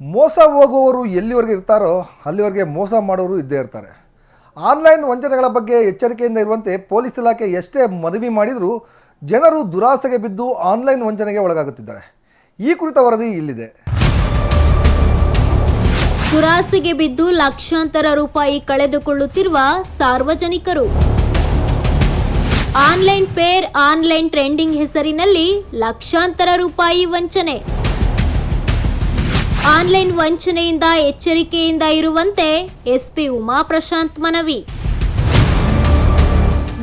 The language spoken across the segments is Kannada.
ಮೋಸ ಹೋಗುವವರು ಎಲ್ಲಿವರೆಗೆ ಇರ್ತಾರೋ ಅಲ್ಲಿವರೆಗೆ ಮೋಸ ಮಾಡೋರು ಇದ್ದೇ ಇರ್ತಾರೆ. ಆನ್ಲೈನ್ ವಂಚನೆಗಳ ಬಗ್ಗೆ ಎಚ್ಚರಿಕೆಯಿಂದ ಇರುವಂತೆ ಪೊಲೀಸ್ ಇಲಾಖೆ ಎಷ್ಟೇ ಮನವಿ ಮಾಡಿದರೂ ಜನರು ದುರಾಸೆಗೆ ಬಿದ್ದು ಆನ್ಲೈನ್ ವಂಚನೆಗೆ ಒಳಗಾಗುತ್ತಿದ್ದಾರೆ. ಈ ಕುರಿತ ವರದಿ ಇಲ್ಲಿದೆ. ದುರಾಸೆಗೆ ಬಿದ್ದು ಲಕ್ಷಾಂತರ ರೂಪಾಯಿ ಕಳೆದುಕೊಳ್ಳುತ್ತಿರುವ ಸಾರ್ವಜನಿಕರು. ಆನ್ಲೈನ್ ಪೇರ್, ಆನ್ಲೈನ್ ಟ್ರೆಂಡಿಂಗ್ ಹೆಸರಿನಲ್ಲಿ ಲಕ್ಷಾಂತರ ರೂಪಾಯಿ ವಂಚನೆ. ಆನ್ಲೈನ್ ವಂಚನೆಯಿಂದ ಎಚ್ಚರಿಕೆಯಿಂದ ಇರುವಂತೆ ಎಸ್ಪಿ ಉಮಾ ಪ್ರಶಾಂತ್ ಮನವಿ.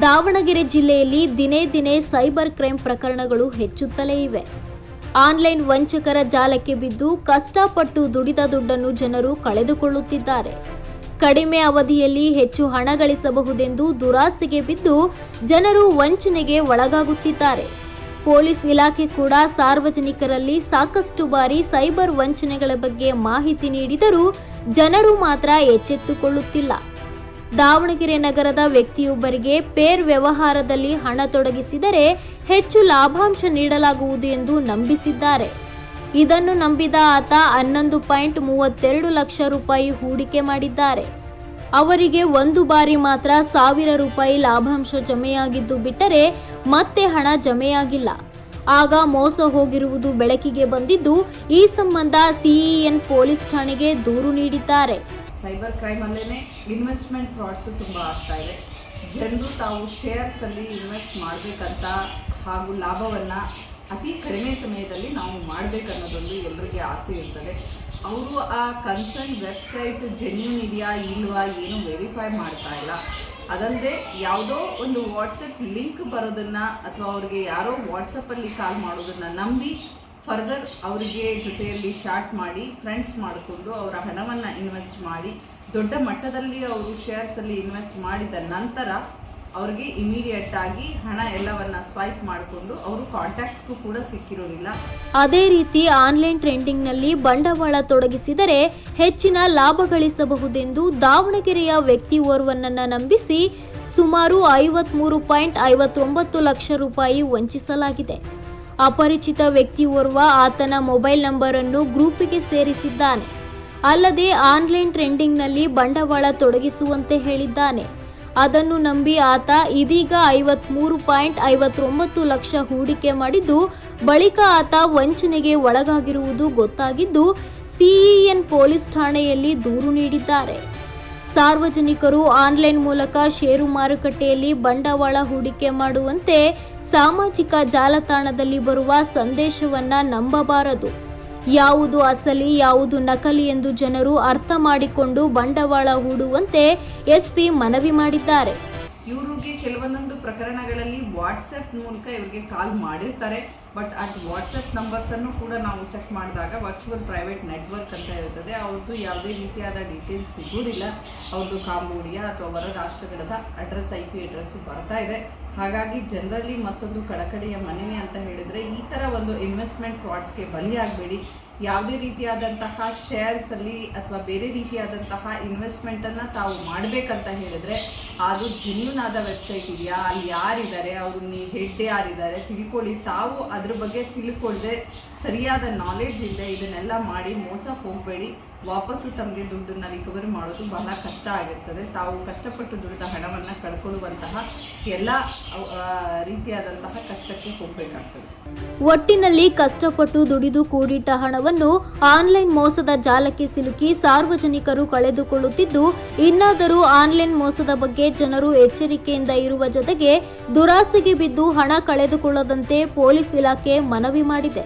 ದಾವಣಗೆರೆ ಜಿಲ್ಲೆಯಲ್ಲಿ ದಿನೇ ದಿನೇ ಸೈಬರ್ ಕ್ರೈಂ ಪ್ರಕರಣಗಳು ಹೆಚ್ಚುತ್ತಲೇ ಇವೆ. ಆನ್ಲೈನ್ ವಂಚಕರ ಜಾಲಕ್ಕೆ ಬಿದ್ದು ಕಷ್ಟಪಟ್ಟು ದುಡಿದ ದುಡ್ಡನ್ನು ಜನರು ಕಳೆದುಕೊಳ್ಳುತ್ತಿದ್ದಾರೆ. ಕಡಿಮೆ ಅವಧಿಯಲ್ಲಿ ಹೆಚ್ಚು ಹಣ ಗಳಿಸಬಹುದೆಂದು ದುರಾಸೆಗೆ ಬಿದ್ದು ಜನರು ವಂಚನೆಗೆ ಒಳಗಾಗುತ್ತಿದ್ದಾರೆ. ಪೊಲೀಸ್ ಇಲಾಖೆ ಕೂಡ ಸಾರ್ವಜನಿಕರಲ್ಲಿ ಸಾಕಷ್ಟು ಬಾರಿ ಸೈಬರ್ ವಂಚನೆಗಳ ಬಗ್ಗೆ ಮಾಹಿತಿ ನೀಡಿದರೂ ಜನರು ಮಾತ್ರ ಎಚ್ಚೆತ್ತುಕೊಳ್ಳುತ್ತಿಲ್ಲ. ದಾವಣಗೆರೆ ನಗರದ ವ್ಯಕ್ತಿಯೊಬ್ಬರಿಗೆ ಪೇರ್ ವ್ಯವಹಾರದಲ್ಲಿ ಹಣ ತೊಡಗಿಸಿದರೆ ಹೆಚ್ಚು ಲಾಭಾಂಶ ನೀಡಲಾಗುವುದು ಎಂದು ನಂಬಿಸಿದ್ದಾರೆ. ಇದನ್ನು ನಂಬಿದ ಆತ ಹನ್ನೊಂದು ಪಾಯಿಂಟ್ ಮೂವತ್ತೆರಡು ಲಕ್ಷ ರೂಪಾಯಿ ಹೂಡಿಕೆ ಮಾಡಿದ್ದಾರೆ. ಅವರಿಗೆ ಒಂದು ಬಾರಿ ಮಾತ್ರ ಸಾವಿರ ರೂಪಾಯಿ ಲಾಭಾಂಶ ಜಮೆಯಾಗಿದ್ದು ಬಿಟ್ಟರೆ ಮತ್ತೆ ಹಣ ಜಮೆಯಾಗಿಲ್ಲ. ಆಗ ಮೋಸ ಹೋಗಿರುವುದು ಬೆಳಕಿಗೆ ಬಂದಿದ್ದು ಈ ಸಂಬಂಧ ಸಿಇಎನ್ ಪೊಲೀಸ್ ಠಾಣೆಗೆ ದೂರು ನೀಡಿದ್ದಾರೆ. ಸೈಬರ್ ಕ್ರೈಮ್ ಕ್ರೈಮಲ್ಲೇ ಇನ್ವೆಸ್ಟ್ಮೆಂಟ್ ಫ್ರಾಡ್ಸು ತುಂಬ ಆಗ್ತಾ ಇದೆ. ಜನರು ತಾವು ಶೇರ್ಸಲ್ಲಿ ಇನ್ವೆಸ್ಟ್ ಮಾಡಬೇಕಂತ ಹಾಗೂ ಲಾಭವನ್ನು ಅತಿ ಕಡಿಮೆ ಸಮಯದಲ್ಲಿ ನಾವು ಮಾಡಬೇಕನ್ನೋದೊಂದು ಎಲ್ಲರಿಗೆ ಆಸೆ ಇರ್ತದೆ. ಅವರು ಆ ಕನ್ಸರ್ನ್ ವೆಬ್ಸೈಟ್ ಜೆನ್ಯೂನ್ ಇದೆಯಾ ಇಲ್ವಾ ಏನು ವೆರಿಫೈ ಮಾಡ್ತಾ ಇಲ್ಲ. ಅದಲ್ಲದೆ ಯಾವುದೋ ಒಂದು ವಾಟ್ಸಪ್ ಲಿಂಕ್ ಬರೋದನ್ನು ಅಥವಾ ಅವ್ರಿಗೆ ಯಾರೋ ವಾಟ್ಸಪ್ಪಲ್ಲಿ ಕಾಲ್ ಮಾಡೋದನ್ನು ನಂಬಿ ಫರ್ದರ್ ಅವರಿಗೆ ಜೊತೆಯಲ್ಲಿ ಚಾಟ್ ಮಾಡಿ ಫ್ರೆಂಡ್ಸ್ ಮಾಡಿಕೊಂಡು ಅವರ ಹಣವನ್ನು ಇನ್ವೆಸ್ಟ್ ಮಾಡಿ, ದೊಡ್ಡ ಮಟ್ಟದಲ್ಲಿ ಅವರು ಶೇರ್ಸಲ್ಲಿ ಇನ್ವೆಸ್ಟ್ ಮಾಡಿದ ನಂತರ ಅವ್ರಿಗೆ ಇಮಿಡಿಯೇಟ್ ಆಗಿ ಹಣ ಎಲ್ಲವನ್ನ ಸ್ವೈಪ್ ಮಾಡಿಕೊಂಡು ಅವರು ಕಾಂಟ್ಯಾಕ್ಟ್ಸ್ಗೂ ಕೂಡ ಸಿಕ್ಕಿರೋದಿಲ್ಲ. ಅದೇ ರೀತಿ ಆನ್ಲೈನ್ ಟ್ರೆಂಡಿಂಗ್ನಲ್ಲಿ ಬಂಡವಾಳ ತೊಡಗಿಸಿದರೆ ಹೆಚ್ಚಿನ ಲಾಭ ಗಳಿಸಬಹುದೆಂದು ದಾವಣಗೆರೆಯ ವ್ಯಕ್ತಿ ಓರ್ವನನ್ನ ನಂಬಿಸಿ ಸುಮಾರು ಐವತ್ಮೂರು ಪಾಯಿಂಟ್ ಐವತ್ತೊಂಬತ್ತು ಲಕ್ಷ ರೂಪಾಯಿ ವಂಚಿಸಲಾಗಿದೆ. ಅಪರಿಚಿತ ವ್ಯಕ್ತಿ ಓರ್ವ ಆತನ ಮೊಬೈಲ್ ನಂಬರ್ ಅನ್ನು ಗ್ರೂಪಿಗೆ ಸೇರಿಸಿದ್ದಾನೆ. ಅಲ್ಲದೆ ಆನ್ಲೈನ್ ಟ್ರೆಂಡಿಂಗ್ನಲ್ಲಿ ಬಂಡವಾಳ ತೊಡಗಿಸುವಂತೆ ಹೇಳಿದ್ದಾನೆ. ಅದನ್ನು ನಂಬಿ ಆತ ಇದೀಗ ಐವತ್ಮೂರು ಪಾಯಿಂಟ್ ಐವತ್ತೊಂಬತ್ತು ಲಕ್ಷ ಹೂಡಿಕೆ ಮಾಡಿದ್ದು, ಬಳಿಕ ಆತ ವಂಚನೆಗೆ ಒಳಗಾಗಿರುವುದು ಗೊತ್ತಾಗಿದ್ದು, ಸಿಇಎನ್ ಪೊಲೀಸ್ ಠಾಣೆಯಲ್ಲಿ ದೂರು ನೀಡಿದ್ದಾರೆ. ಸಾರ್ವಜನಿಕರು ಆನ್ಲೈನ್ ಮೂಲಕ ಷೇರು ಮಾರುಕಟ್ಟೆಯಲ್ಲಿ ಬಂಡವಾಳ ಹೂಡಿಕೆ ಮಾಡುವಂತೆ ಸಾಮಾಜಿಕ ಜಾಲತಾಣದಲ್ಲಿ ಬರುವ ಸಂದೇಶವನ್ನ ನಂಬಬಾರದು. ಯಾವುದು ಅಸಲಿ, ಯಾವುದು ನಕಲಿ ಎಂದು ಜನರು ಅರ್ಥ ಮಾಡಿಕೊಂಡು ಬಂಡವಾಳ ಹೂಡುವಂತೆ ಎಸ್ಪಿ ಮನವಿ ಮಾಡಿದ್ದಾರೆ. ಇವರಿಗೆ ಕೆಲವೊಂದೊಂದು ಪ್ರಕರಣಗಳಲ್ಲಿ ವಾಟ್ಸಪ್ ಮೂಲಕ ಇವರಿಗೆ ಕಾಲ್ ಮಾಡಿರ್ತಾರೆ. ಬಟ್ ಅದು ವಾಟ್ಸಪ್ ನಂಬರ್ಸನ್ನು ಕೂಡ ನಾವು ಚೆಕ್ ಮಾಡಿದಾಗ ವರ್ಚುವಲ್ ಪ್ರೈವೇಟ್ ನೆಟ್ವರ್ಕ್ ಅಂತ ಇರ್ತದೆ. ಅವ್ರದ್ದು ಯಾವುದೇ ರೀತಿಯಾದ ಡೀಟೇಲ್ಸ್ ಸಿಗುವುದಿಲ್ಲ. ಅವ್ರದ್ದು ಕಾಂಬೋಡಿಯಾ ಅಥವಾ ಹೊರ ರಾಷ್ಟ್ರಗಳದ ಅಡ್ರೆಸ್ ಐ ಪಿ ಅಡ್ರೆಸ್ಸು ಬರ್ತಾ ಇದೆ. ಹಾಗಾಗಿ ಜನರಲ್ಲಿ ಮತ್ತೊಂದು ಕಳಕಳಿಯ ಮನವಿ ಅಂತ ಹೇಳಿದರೆ ಥರ ಒಂದು ಇನ್ವೆಸ್ಟ್ಮೆಂಟ್ ಫ್ರಾಡ್ಸ್ಗೆ ಬಲಿಯಾಗಬೇಡಿ. ಯಾವುದೇ ರೀತಿಯಾದಂತಹ ಶೇರ್ಸಲ್ಲಿ ಅಥವಾ ಬೇರೆ ರೀತಿಯಾದಂತಹ ಇನ್ವೆಸ್ಟ್ಮೆಂಟನ್ನು ತಾವು ಮಾಡಬೇಕಂತ ಹೇಳಿದ್ರೆ, ಅದು ಜೆನ್ಯೂನ್ ವೆಬ್ಸೈಟ್ ಇದೆಯಾ? ಅಲ್ಲಿ ಯಾರಿದ್ದಾರೆ? ಅವರು ನೀವು ಹೆಡ್ ಯಾರಿದ್ದಾರೆ? ತಿಳ್ಕೊಳ್ಳಿ. ತಾವು ಅದ್ರ ಬಗ್ಗೆ ತಿಳ್ಕೊಳ್ಳದೆ, ಸರಿಯಾದ ನಾಲೆಡ್ಜ್ ಇಲ್ಲದೆ ಇದನ್ನೆಲ್ಲ ಮಾಡಿ ಮೋಸ ಹೋಗಬೇಡಿ. ವಾಪಸ್ಸು ತಮಗೆ ದುಡ್ಡನ್ನು ರಿಕವರಿ ಮಾಡೋದು ಬಹಳ ಕಷ್ಟ ಆಗಿರ್ತದೆ. ತಾವು ಕಷ್ಟಪಟ್ಟು ದುಡಿದ ಹಣವನ್ನು ಕಳ್ಕೊಳ್ಳುವಂತಹ ಎಲ್ಲ ರೀತಿಯಾದಂತಹ ಕಷ್ಟಕ್ಕೆ ಹೋಗಬೇಕಾಗ್ತದೆ. ಒಟ್ಟಿನಲ್ಲಿ ಕಷ್ಟಪಟ್ಟು ದುಡಿದು ಕೂಡಿಟ್ಟ ಹಣವನ್ನು ಆನ್ಲೈನ್ ಮೋಸದ ಜಾಲಕ್ಕೆ ಸಿಲುಕಿ ಸಾರ್ವಜನಿಕರು ಕಳೆದುಕೊಳ್ಳುತ್ತಿದ್ದು, ಇನ್ನಾದರೂ ಆನ್ಲೈನ್ ಮೋಸದ ಬಗ್ಗೆ ಜನರು ಎಚ್ಚರಿಕೆಯಿಂದ ಇರುವ ಜೊತೆಗೆ ದುರಾಸೆಗೆ ಬಿದ್ದು ಹಣ ಕಳೆದುಕೊಳ್ಳದಂತೆ ಪೊಲೀಸ್ ಇಲಾಖೆ ಮನವಿ ಮಾಡಿದೆ.